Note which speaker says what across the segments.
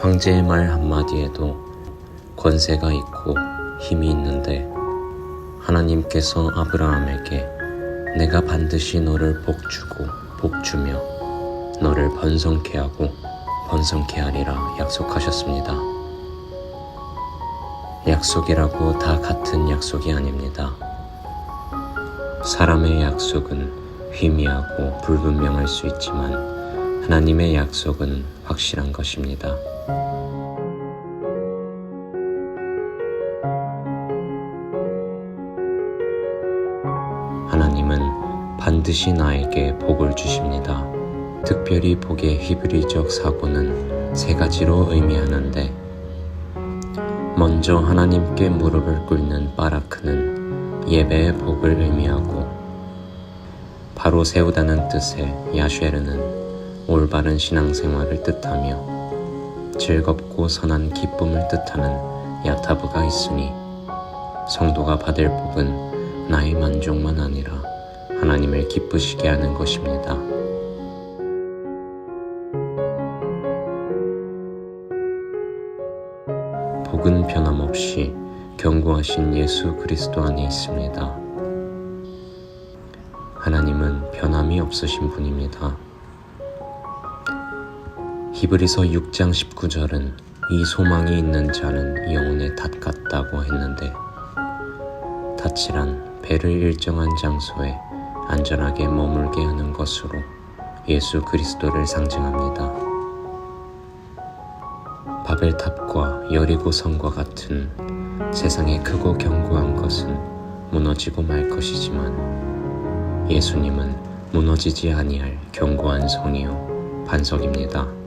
Speaker 1: 황제의 말 한마디에도 권세가 있고 힘이 있는데 하나님께서 아브라함에게 내가 반드시 너를 복주고 복주며 너를 번성케 하고 번성케 하리라 약속하셨습니다. 약속이라고 다 같은 약속이 아닙니다. 사람의 약속은 희미하고 불분명할 수 있지만 하나님의 약속은 확실한 것입니다. 하나님은 반드시 나에게 복을 주십니다. 특별히 복의 히브리적 사고는 세 가지로 의미하는데 먼저 하나님께 무릎을 꿇는 바라크는 예배의 복을 의미하고 바로 세우다는 뜻의 야쉐르는 올바른 신앙생활을 뜻하며 즐겁고 선한 기쁨을 뜻하는 야타브가 있으니 성도가 받을 복은 나의 만족만 아니라 하나님을 기쁘시게 하는 것입니다. 복은 변함없이 견고하신 예수 그리스도 안에 있습니다. 하나님은 변함이 없으신 분입니다. 히브리서 6장 19절은 이 소망이 있는 자는 영혼의 닷 같다고 했는데 닷이란 배를 일정한 장소에 안전하게 머물게 하는 것으로 예수 그리스도를 상징합니다. 바벨탑과 여리고 성과 같은 세상에 크고 견고한 것은 무너지고 말 것이지만 예수님은 무너지지 아니할 견고한 성이요 반석입니다.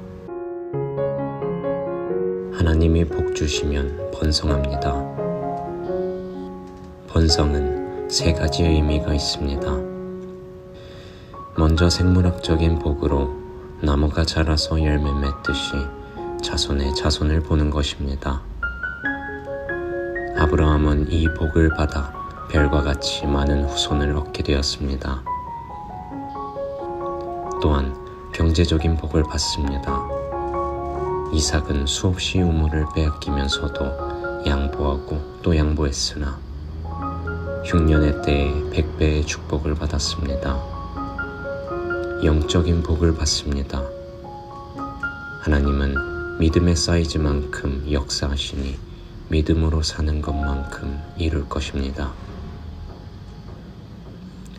Speaker 1: 하나님이 복 주시면 번성합니다. 번성은 세 가지 의미가 있습니다. 먼저 생물학적인 복으로 나무가 자라서 열매 맺듯이 자손의 자손을 보는 것입니다. 아브라함은 이 복을 받아 별과 같이 많은 후손을 얻게 되었습니다. 또한 경제적인 복을 받습니다. 이삭은 수없이 우물을 빼앗기면서도 양보하고 또 양보했으나 흉년의 때에 백배의 축복을 받았습니다. 영적인 복을 받습니다. 하나님은 믿음의 사이즈만큼 역사하시니 믿음으로 사는 것만큼 이룰 것입니다.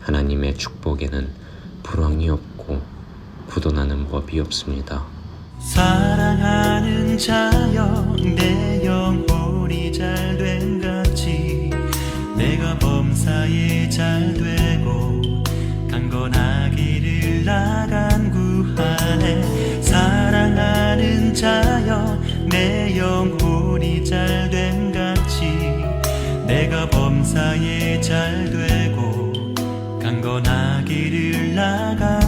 Speaker 1: 하나님의 축복에는 불황이 없고 부도나는 법이 없습니다.
Speaker 2: 사랑하는 자여 내 영혼이 잘 된 같이 내가 범사에 잘 되고 강건하기를 나간 구하네. 사랑하는 자여 내 영혼이 잘 된 같이 내가 범사에 잘 되고 강건하기를 나간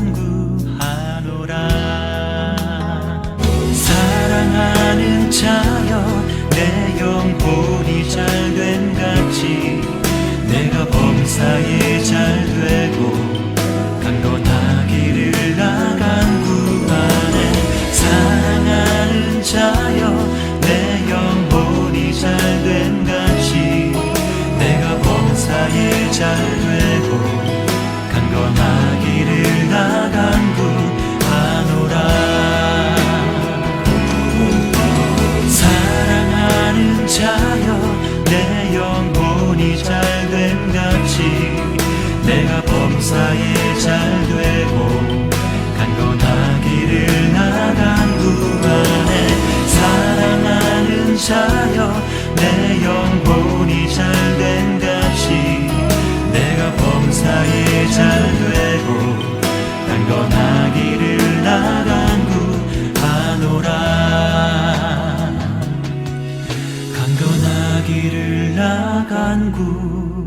Speaker 2: 자여 내 영혼이 잘된 같이 내가 범사에 감사에 잘 되고 강건하기를 나간 구 안에 사랑하는 자여 내 영혼이 잘된 같이 내가 범사에 잘 되고 강건하기를 나간 구 하노라. 강건하기를 나간 구